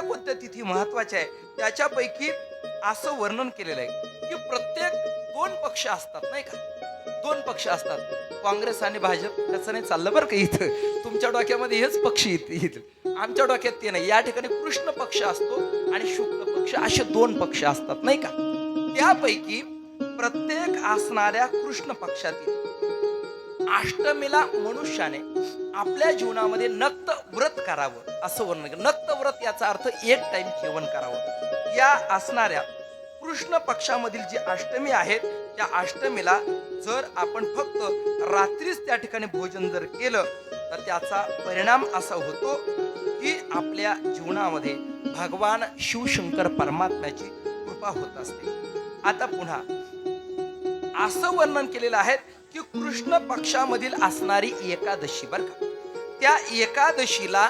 कोणत्या कोणत्या तिथी महत्त्वाच्या आहे त्याच्यापैकी असं वर्णन केलेलं आहे की प्रत्येक दोन पक्ष असतात नाही का? दोन पक्ष असतात. काँग्रेस आणि भाजप त्याचं नाही चाललं बरं का इथं. तुमच्या डोक्यामध्ये हेच पक्ष येत आमच्या डोक्यात ते नाही. या ठिकाणी कृष्ण पक्ष असतो आणि शुक्ल पक्ष असे दोन पक्ष असतात नाही का? त्यापैकी प्रत्येक असणाऱ्या कृष्ण पक्षातील अष्टमीला मनुष्याने आपल्या जीवनामध्ये नक्त व्रत करावं. असं वर्णन केलं. नक्त व्रत याचा अर्थ एक टाइम जेवण करावं. या असणाऱ्या कृष्ण पक्षामधील जी अष्टमी आहेत त्या अष्टमीला जर आपण फक्त रात्रीच त्या ठिकाणी भोजन जर केलं तर त्याचा परिणाम असा होतो की आपल्या जीवनामध्ये भगवान शिवशंकर परमात्म्याची कृपा होत असते. आता पुन्हा असं वर्णन केलेलं आहे की कृष्ण पक्षामधील असणारी एकादशी बर का. त्या एकादशीला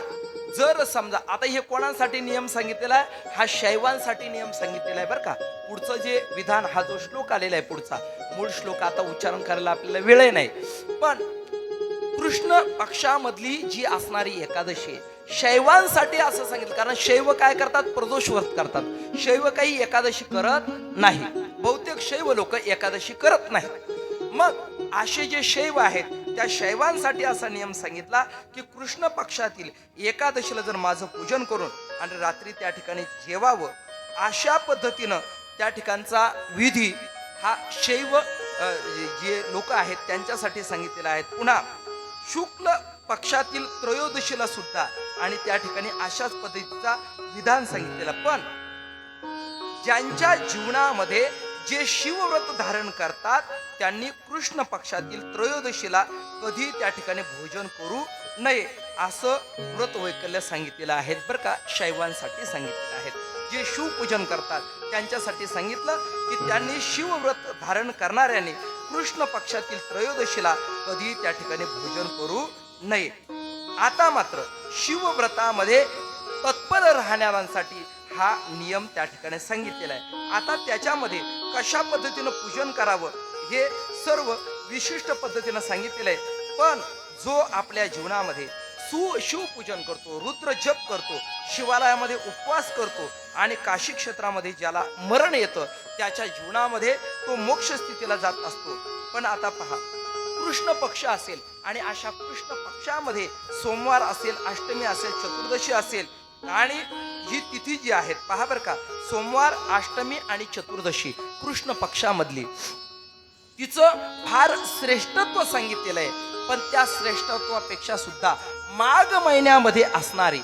जर समजा आता हे कोणासाठी नियम सांगितलेला आहे? हा शैवांसाठी नियम सांगितलेला आहे बरं का. पुढचं जे विधान हा जो श्लोक आलेला आहे पुढचा. मूळ श्लोक आता उच्चारण करायला आपल्याला वेळ नाही. पण कृष्ण पक्षामधली जी असणारी एकादशी आहे शैवांसाठी असं सांगितलं. कारण शैव काय करतात? प्रदोष व्रत करतात. शैव काही एकादशी करत नाही. बहुतेक शैव लोक एकादशी करत नाहीत. मग असे जे शैव आहेत त्या शैवांसाठी असा नियम सांगितला की कृष्ण पक्षातील एकादशीला जर माझं पूजन करून आणि रात्री त्या ठिकाणी जेवावं अशा पद्धतीनं त्या ठिकाणचा विधी हा शैव जे लोक आहेत त्यांच्यासाठी सांगितलेला आहे. पुन्हा शुक्ल पक्षातील त्रयोदशीला सुद्धा आणि त्या ठिकाणी अशाच पद्धतीचा विधान सांगितलेला. पण ज्यांच्या जीवनामध्ये जे शिवव्रत धारण करतात त्यांनी कृष्ण पक्षातील त्रयोदशीला कधी त्या ठिकाणी भोजन करू नये असं व्रत वैकल्य सांगितलेलं आहे बरं का शैवांसाठी सांगितलेलं आहे जे शिवपूजन करतात त्यांच्यासाठी सांगितलं की त्यांनी शिवव्रत धारण करणाऱ्यांनी कृष्ण पक्षातील त्रयोदशीला कधी त्या ठिकाणी भोजन करू नये. आता मात्र शिवव्रतामध्ये तत्पर राहणाऱ्यांसाठी हा नियम त्या ठिकाणी सांगितलेला आहे. आता त्याच्यामध्ये कशा पद्धतीनं पूजन करावं हे सर्व विशिष्ट पद्धतीनं सांगितलेलं आहे. पण जो आपल्या जीवनामध्ये सु शिवपूजन करतो रुद्र जप करतो शिवालयामध्ये उपवास करतो आणि काशी क्षेत्रामध्ये ज्याला मरण येतं त्याच्या जीवनामध्ये तो मोक्ष स्थितीला जात असतो. पण आता पहा कृष्ण पक्ष असेल आणि अशा कृष्ण पक्षामध्ये सोमवार असेल अष्टमी असेल चतुर्दशी असेल आणि ही तिथी जी आहेत पहा बरं का सोमवार अष्टमी आणि चतुर्दशी कृष्ण पक्षामधली. तिचं फार श्रेष्ठत्व सांगितलेलं आहे पण त्या श्रेष्ठत्वापेक्षा सुद्धा माघ महिन्यामध्ये असणारी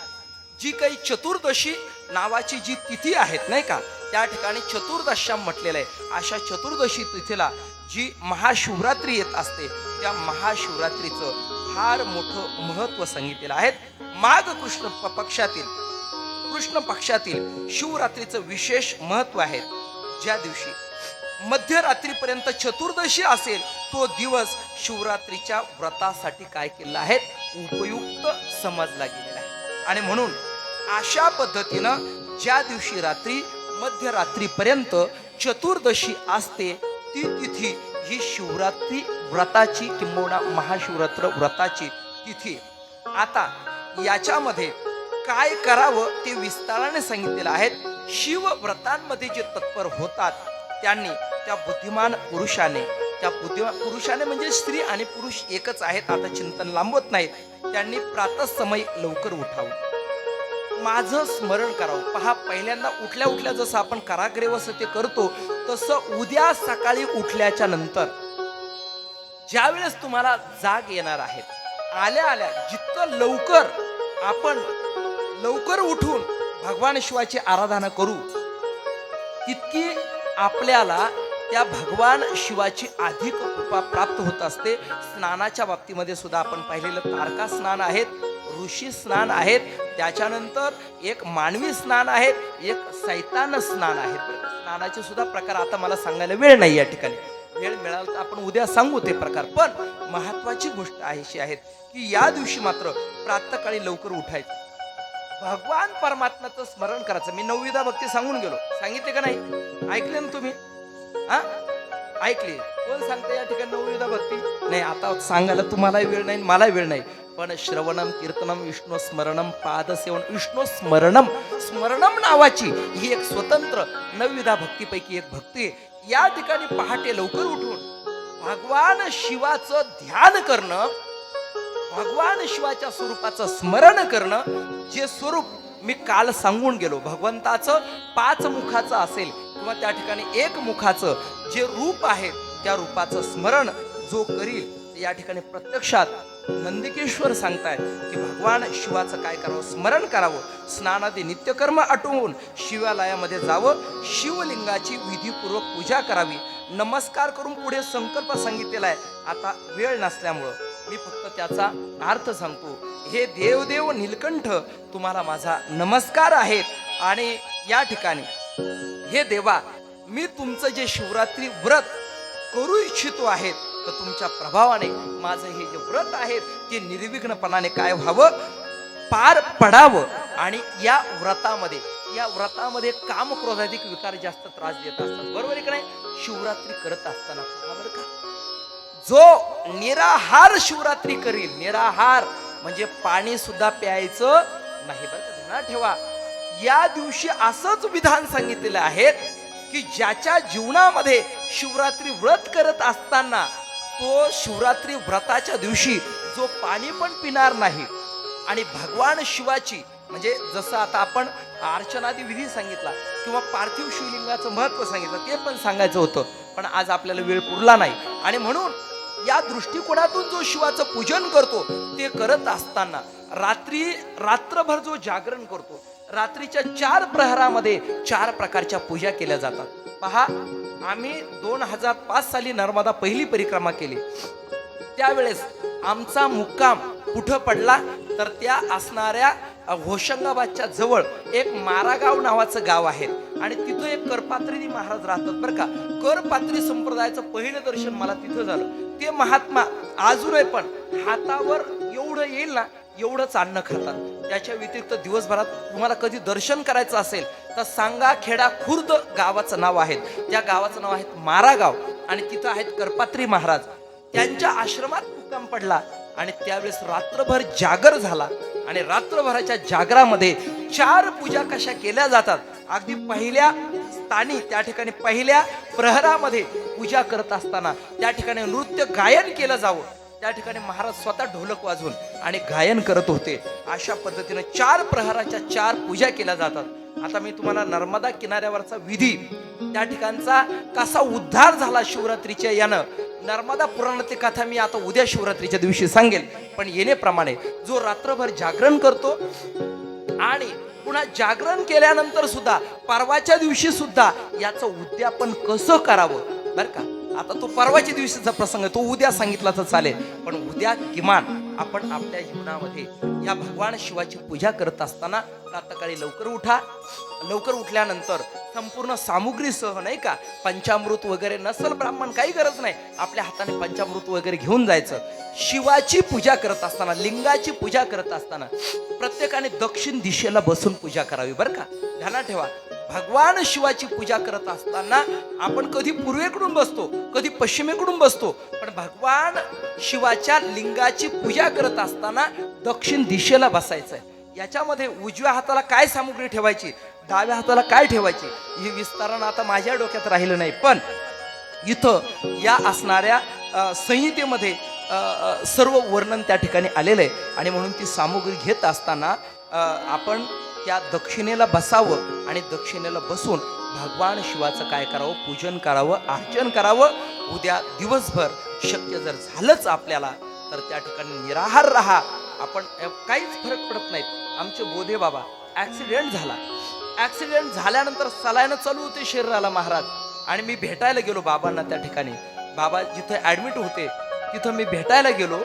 जी काही चतुर्दशी नावाची जी तिथी आहेत नाही का त्या ठिकाणी चतुर्दश्याम म्हटलेलं आहे. अशा चतुर्दशी तिथीला जी महाशिवरात्री येत असते त्या महाशिवरात्रीचं फार मोठं महत्त्व सांगितलेलं आहे. माघ कृष्ण पक्षातील कृष्ण पक्षातील शिवरात्रीचं विशेष महत्त्व आहे. ज्या दिवशी मध्यरात्रीपर्यंत चतुर्दशी असेल तो दिवस शिवरात्रीच्या व्रतासाठी काय केलेला आहे? उपयुक्त समजला गेलेला आहे. आणि म्हणून अशा पद्धतीनं ज्या दिवशी रात्री मध्यरात्रीपर्यंत चतुर्दशी असते ती तिथी ही शिवरात्री व्रताची किंबहुना महाशिवरात्र व्रताची तिथी. आता याच्यामध्ये काय करावं ते विस्ताराने सांगितलेलं आहे शिवव्रतांमध्ये जे तत्पर होतात त्यांनी त्या बुद्धिमान पुरुषाने त्या बुद्धिमान पुरुषाने म्हणजे स्त्री आणि पुरुष एकच आहेत आता चिंतन लांबवत नाहीत. त्यांनी प्रातःसमयी लवकर उठावं. माझं स्मरण करावं. पहा पहिल्यांदा उठल्या उठल्या जसं आपण कराग्रेवस ते करतो तसं उद्या सकाळी उठल्याच्या नंतर ज्यावेळेस तुम्हाला जाग येणार आहेत आल्या आल्या जितकं लवकर आपण लवकर उठून भगवान शिवाची आराधना करू. तितकी आपल्याला त्या भगवान शिवाची अधिक कृपा प्राप्त होत असते. स्नानाच्या बाबतीमध्ये सुद्धा आपण पाहिलेलं तारका स्नान आहेत ऋषी स्नान आहेत त्याच्यानंतर एक मानवी स्नान आहेत एक सैतान स्नान आहेत. स्नानाचे सुद्धा प्रकार आता मला सांगायला वेळ नाही या ठिकाणी. वेळ मिळाला तर आपण उद्या सांगू ते प्रकार. पण महत्वाची गोष्ट आहे अशी आहेत की या दिवशी मात्र प्रातःकाळी लवकर उठायचं. भगवान परमात्म्याचं स्मरण करायचं. मी नवविधा भक्ती सांगून गेलो. सांगितले का नाही? ऐकले ना तुम्ही? हा? ऐकले. कोण सांगते या ठिकाणी नवविधा भक्ती? नाही आता सांगायला तुम्हाला वेळ नाही मला वेळ नाही. पण श्रवणम कीर्तनम विष्णू स्मरणम पादसेवन विष्णू स्मरणम स्मरणम नावाची ही एक स्वतंत्र नवविधा भक्तीपैकी एक भक्ती आहे. या ठिकाणी पहाटे लवकर उठून भगवान शिवाचं ध्यान करणं भगवान शिवाच्या स्वरूपाचं स्मरण करणं जे स्वरूप मी काल सांगून गेलो. भगवंताचं पाच मुखाचं असेल किंवा त्या ठिकाणी एक मुखाचं जे रूप आहे त्या रूपाचं स्मरण जो करील या ठिकाणी प्रत्यक्षात नंदिकेश्वर सांगताय की भगवान शिवाचं काय करावं? स्मरण करावं. स्नानादी नित्यकर्म आटवून शिवालयामध्ये जावं. शिवलिंगाची विधीपूर्वक पूजा करावी. नमस्कार करून पुढे संकल्प सांगितलेला आहे. आता वेळ नसल्यामुळं मी फक्त त्याचा अर्थ सांगतो. हे देवदेव नीलकंठ तुम्हाला माझा नमस्कार आहेत. आणि या ठिकाणी हे देवा मी तुमचं जे शिवरात्री व्रत करू इच्छितो आहेत तर तुमच्या प्रभावाने माझं हे जे व्रत आहेत ते निर्विघ्नपणाने काय व्हावं? पार पडावं. आणि या व्रतामध्ये या व्रतामध्ये काम क्रोधाधिक विकार जास्त त्रास देत असतात. बरोबर आहे का नाही? शिवरात्री करत असताना. पहा बरं का? जो निराहार शिवरात्री करील निराहार म्हणजे पाणी सुद्धा प्यायचं नाही बरं ध्यानात ठेवा. या दिवशी असंच विधान सांगितलेलं आहे की ज्याच्या जीवनामध्ये शिवरात्री व्रत करत असताना तो शिवरात्री व्रताच्या दिवशी जो पाणी पण पिणार नाही आणि भगवान शिवाची म्हणजे जसं आता आपण अर्चनादी विधी सांगितला किंवा पार्थिव शिवलिंगाचं महत्त्व सांगितलं ते पण सांगायचं होतं. पण आज आपल्याला वेळ पुरला नाही. आणि म्हणून या दृष्टिकोनातून जो शिवाचं पूजन करतो ते करत असताना रात्री रात्रभर जो जागरण करतो रात्रीच्या चार प्रहरामध्ये चार प्रकारच्या पूजा केल्या जातात. पहा आम्ही दोन हजार पाच साली नर्मदा पहिली परिक्रमा केली. त्यावेळेस आमचा मुक्काम कुठं पडला? तर त्या असणाऱ्या होशंगाबादच्या जवळ एक मारागाव नावाचं गाव आहे. आणि तिथं एक करपात्रीनी महाराज राहतात बरं का. करपात्री संप्रदायाचं पहिलं दर्शन मला तिथं झालं. ते महात्मा अजूनही पण हातावर एवढं येईल ना एवढंच अन्न खातात. त्याच्या व्यतिरिक्त दिवसभरात तुम्हाला कधी दर्शन करायचं असेल तर सांगा खेडा खुर्द गावाचं नाव आहे. त्या गावाचं नाव आहे मारागाव. आणि तिथं आहेत करपात्री महाराज. त्यांच्या आश्रमात मुक्काम पडला. आणि त्यावेळेस रात्रभर जागर झाला. आणि रात्रभराच्या जागरामध्ये चार पूजा कशा केल्या जातात? अगदी पहिल्या स्थानी त्या ठिकाणी पहिल्या प्रहरामध्ये पूजा करत असताना त्या ठिकाणी नृत्य गायन केलं जावं. त्या ठिकाणी महाराज स्वतः ढोलक वाजवून आणि गायन करत होते. अशा पद्धतीने चार प्रहराच्या चार पूजा केल्या जातात. आता मी तुम्हाला नर्मदा किनाऱ्यावरचा विधी त्या ठिकाणचा कसा उद्धार झाला शिवरात्रीच्या यानं नर्मदा पुराणातील कथा मी आता उद्या शिवरात्रीच्या दिवशी सांगेल. पण येण्याप्रमाणे जो रात्रभर जागरण करतो आणि पुन्हा जागरण केल्यानंतर सुद्धा परवाच्या दिवशी सुद्धा याचं उद्यापन कसं करावं? बर का? आता तो परवाच्या दिवशीचा प्रसंग तो उद्या सांगितला तर चालेल. पण उद्या किमान आपण आपल्या जीवनामध्ये या भगवान शिवाची पूजा करत असताना प्रातकाळी लवकर उठा. लवकर उठल्यानंतर संपूर्ण सामुग्रीसह नाही का? पंचामृत वगैरे नसल ब्राह्मण काही गरज नाही. आपल्या हाताने पंचामृत वगैरे घेऊन जायचं. शिवाची पूजा करत असताना लिंगाची पूजा करत असताना प्रत्येकाने दक्षिण दिशेला बसून पूजा करावी बरं का? ध्यानात ठेवा. भगवान शिवाची पूजा करत असताना आपण कधी पूर्वेकडून बसतो कधी पश्चिमेकडून बसतो पण भगवान शिवाच्या लिंगाची पूजा करत असताना दक्षिण दिशेला बसायचंय. याच्यामध्ये उजव्या हाताला काय सामुग्री ठेवायची? डाव्या हाताला काय ठेवायचे? हे विस्तारण आता माझ्या डोक्यात राहिलं नाही. पण इथं या असणाऱ्या संहितेमध्ये सर्व वर्णन त्या ठिकाणी आलेलं आहे. आणि म्हणून ती सामुग्री घेत असताना आपण त्या दक्षिणेला बसावं आणि दक्षिणेला बसून भगवान शिवाचं काय करावं? पूजन करावं अर्चन करावं. उद्या दिवसभर शक्य जर झालंच आपल्याला तर त्या ठिकाणी निराहार राहा. आपण काहीच फरक पडत नाही. आमचे बोधे बाबा ॲक्सिडेंट झाला. ॲक्सिडेंट झाल्यानंतर सलायनं चालू होते शरीराला महाराज. आणि मी भेटायला गेलो बाबांना त्या ठिकाणी. बाबा जिथं ॲडमिट होते तिथं मी भेटायला गेलो.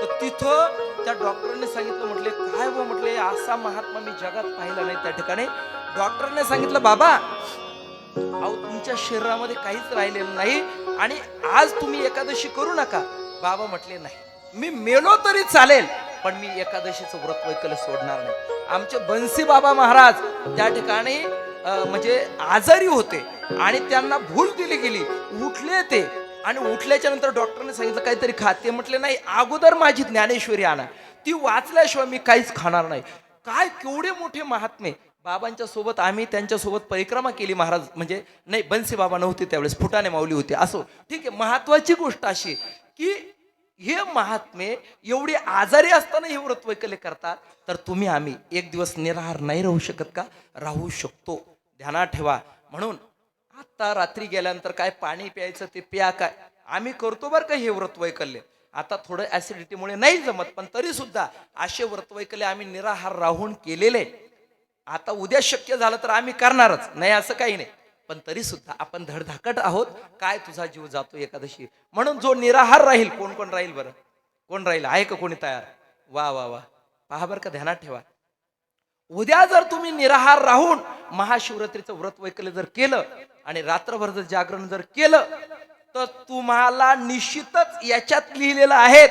तर तिथं त्या डॉक्टरने सांगितलं म्हटले काय व म्हटले असा महात्मा मी जगात पाहिला नाही. त्या ठिकाणी डॉक्टरने सांगितलं बाबा अहो तुमच्या शरीरामध्ये काहीच राहिलेलं नाही आणि आज तुम्ही एकादशी करू नका. बाबा म्हटले नाही. मी मेलो तरी चालेल पण मी एकादशीचं व्रत वैकल सोडणार नाही. आमचे बन्सी बाबा महाराज त्या ठिकाणी म्हणजे आजारी होते आणि त्यांना भूल दिली गेली. उठले ते आणि उठल्याच्या नंतर डॉक्टरने सांगितलं काहीतरी खा ते म्हटले नाही अगोदर माझी ज्ञानेश्वरी आणा. ती वाचल्याशिवाय मी काहीच खाणार नाही. काय केवढे मोठे महात्मे. बाबांच्या सोबत आम्ही त्यांच्यासोबत परिक्रमा केली महाराज. म्हणजे नाही बनसे बाबा नव्हते त्यावेळेस फुटाने माऊली होते. असो. ठीक आहे महत्वाची गोष्ट अशी की हे महात्मे एवढी आजारी असताना हे व्रत वैकल्य करतात तर तुम्ही आम्ही एक दिवस निराहार नाही राहू शकत का? राहू शकतो. ध्यानात ठेवा. म्हणून आत्ता रात्री गेल्यानंतर काय पाणी प्यायचं ते प्या काय? आम्ही करतो बरं का हे व्रत वैकल्य. आता थोडं ऍसिडिटीमुळे नाही जमत पण तरी सुद्धा असे व्रत वैकल्य आम्ही निराहार राहून केलेले. आता उद्या शक्य झालं तर आम्ही करणारच. नाही असं काही नाही. पण तरी सुद्धा आपण धडधाकट आहोत. काय तुझा जीव जातो एकादशी? म्हणून जो निराहार राहील कोण कोण राहील बरं? कोण राहील? आहे का कोणी तयार? वा वा वा. पहा बरं का ध्यानात ठेवा. उद्या जर तुम्ही निराहार राहून महाशिवरात्रीचं व्रत वैकल्य जर केलं आणि रात्रभर जर जागरण जर केलं तर तुम्हाला निश्चितच याच्यात लिहिलेलं आहे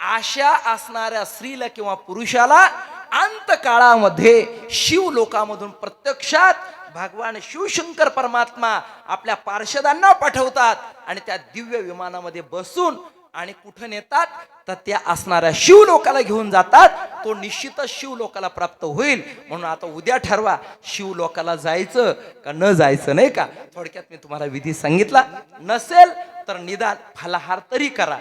आशा असणाऱ्या स्त्रीला किंवा पुरुषाला अंत काळामध्ये शिव लोकामधून प्रत्यक्षात भगवान शिवशंकर परमात्मा आपल्या पार्षदांना पाठवतात आणि त्या दिव्य विमानामध्ये बसून आणि कुठं नेतात तर त्या असणाऱ्या शिवलोकाला घेऊन जातात. तो निश्चितच शिवलोकाला प्राप्त होईल. म्हणून आता उद्या ठरवा शिवलोकाला जायचं का न जायचं नाही का? थोडक्यात मी तुम्हाला विधी सांगितला. नसेल तर निदान फलाहार तरी करा.